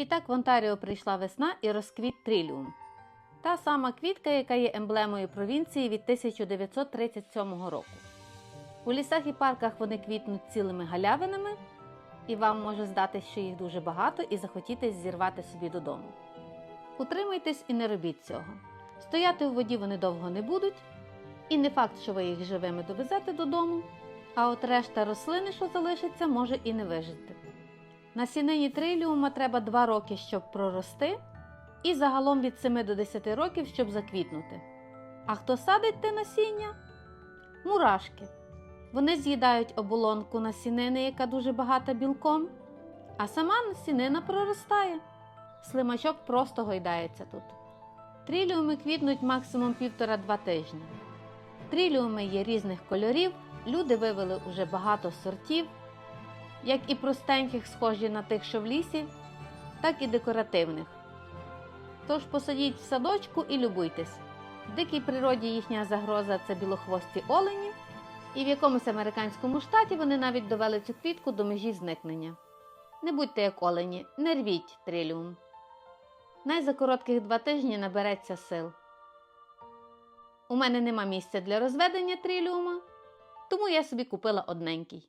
І так в Онтаріо прийшла весна і розквіт триліум. Та сама квітка, яка є емблемою провінції від 1937 року. У лісах і парках вони квітнуть цілими галявинами, і вам може здатись, що їх дуже багато, і захотітись зірвати собі додому. Утримуйтесь і не робіть цього. Стояти у воді вони довго не будуть, і не факт, що ви їх живими довезете додому, а от решта рослини, що залишиться, може і не вижити. Насінині триліума треба 2 роки, щоб прорости, і загалом від 7 до 10 років, щоб заквітнути. А хто садить те насіння? Мурашки. Вони з'їдають оболонку насінини, яка дуже багата білком, а сама насінина проростає. Слимачок просто гойдається тут. Триліуми квітнуть максимум півтора-два тижні. Триліуми є різних кольорів, люди вивели уже багато сортів, як і простеньких, схожі на тих, що в лісі, так і декоративних. Тож посадіть в садочку і любуйтесь. В дикій природі їхня загроза це білохвості олені, і в якомусь американському штаті вони навіть довели цю квітку до межі зникнення. Не будьте як олені, не рвіть триліум. Най за коротких два тижні набереться сил. У мене нема місця для розведення триліума, тому я собі купила одненький.